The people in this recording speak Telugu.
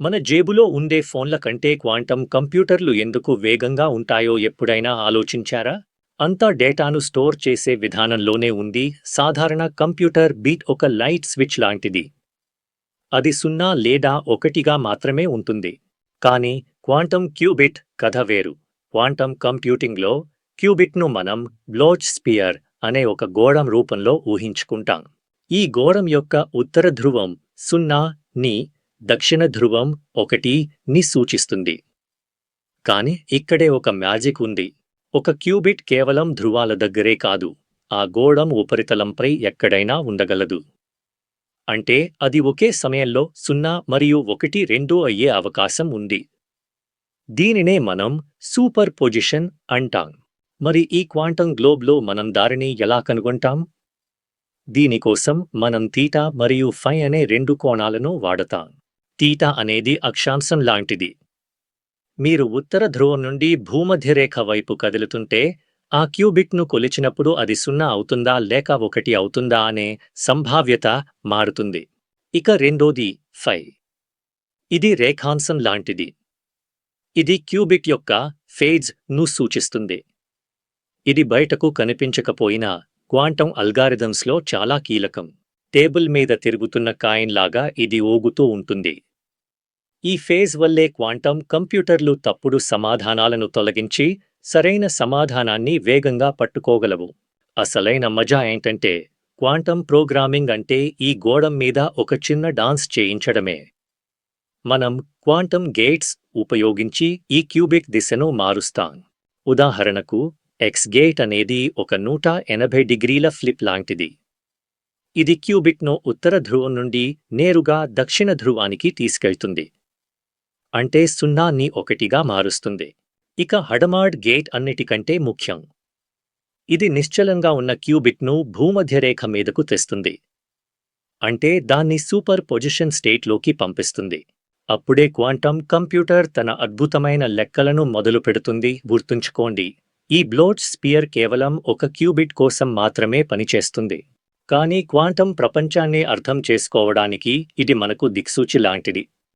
మన జేబులో ఉండే ఫోన్ల కంటే క్వాంటం కంప్యూటర్లు ఎందుకు వేగంగా ఉంటాయో ఎప్పుడైనా ఆలోచించారా? అంతా డేటాను స్టోర్ చేసే విధానంలోనే ఉంది. సాధారణ కంప్యూటర్ బీట్ ఒక లైట్ స్విచ్ లాంటిది. అది సున్నా లేదా ఒకటిగా మాత్రమే ఉంటుంది. కానీ క్వాంటం క్యూబిట్ కథ వేరు. క్వాంటం కంప్యూటింగ్లో క్యూబిట్ను మనం బ్లోచ్ స్పియర్ అనే ఒక గోళం రూపంలో ఊహించుకుంటాం. ఈ గోళం యొక్క ఉత్తర ధ్రువం సున్నా ని దక్షిణ ధ్రువం ఒకటి ని సూచిస్తుంది. కాని ఇక్కడే ఒక మ్యాజిక్ ఉంది. ఒక క్యూబిట్ కేవలం ధ్రువాల దగ్గరే కాదు ఆ గోళం ఉపరితలంపై ఎక్కడైనా ఉండగలదు. అంటే అది ఒకే సమయంలో సున్నా మరియు ఒకటి రెండూ అయ్యే అవకాశం ఉంది. దీనినే మనం సూపర్ పొజిషన్ అంటాం. మరి ఈ క్వాంటం గ్లోబ్లో మనం దారిని ఎలా కనుగొంటాం? దీనికోసం మనం తీటా మరియు ఫై అనే రెండు కోణాలను వాడతాం. తీటా అనేది అక్షాంశం లాంటిది. మీరు ఉత్తర ధ్రువం నుండి భూమధ్యరేఖ వైపు కదులుతుంటే ఆ క్యూబిట్ను కొలిచినప్పుడు అది సున్నా అవుతుందా లేక ఒకటి అవుతుందా అనే సంభావ్యత మారుతుంది. ఇక రెండోది ఫై. ఇది రేఖాంశం లాంటిది. ఇది క్యూబిట్ యొక్క ఫేజ్ను సూచిస్తుంది. ఇది బయటకు కనిపించకపోయినా క్వాంటం అల్గారిథమ్స్లో చాలా కీలకం. టేబుల్ మీద తిరుగుతున్న కాయిన్లాగా ఇది ఊగుతూ ఉంటుంది. ఈ ఫేజ్ వల్లే క్వాంటం కంప్యూటర్లు తప్పుడు సమాధానాలను తొలగించి సరైన సమాధానాన్ని వేగంగా పట్టుకోగలవు. అసలైన మజా ఏంటంటే క్వాంటం ప్రోగ్రామింగ్ అంటే ఈ గోడం మీద ఒక చిన్న డాన్స్ చేయించడమే. మనం క్వాంటం గేట్స్ ఉపయోగించి ఈ క్యూబిక్ దిశను మారుస్తాం. ఉదాహరణకు ఎక్స్ గేట్ అనేది ఒక నూట ఎనభై డిగ్రీల ఫ్లిప్ లాంటిది. ఇది క్యూబిక్ను ఉత్తర ధ్రువం నుండి నేరుగా దక్షిణ ధ్రువానికి తీసుకెళ్తుంది. అంటే సున్నాన్ని ఒకటిగా మారుస్తుంది. ఇక హడమాడ్ గేట్ అన్నిటికంటే ముఖ్యం. ఇది నిశ్చలంగా ఉన్న క్యూబిట్ను భూమధ్యరేఖ మీదకు తెస్తుంది. అంటే దాన్ని సూపర్ పొజిషన్ స్టేట్లోకి పంపిస్తుంది. అప్పుడే క్వాంటం కంప్యూటర్ తన అద్భుతమైన లెక్కలను మొదలు పెడుతుంది. గుర్తుంచుకోండి ఈ బ్లోట్ స్పియర్ కేవలం ఒక క్యూబిట్ కోసం మాత్రమే పనిచేస్తుంది. కానీ క్వాంటం ప్రపంచాన్ని అర్థం చేసుకోవడానికి ఇది మనకు దిక్సూచి లాంటిది.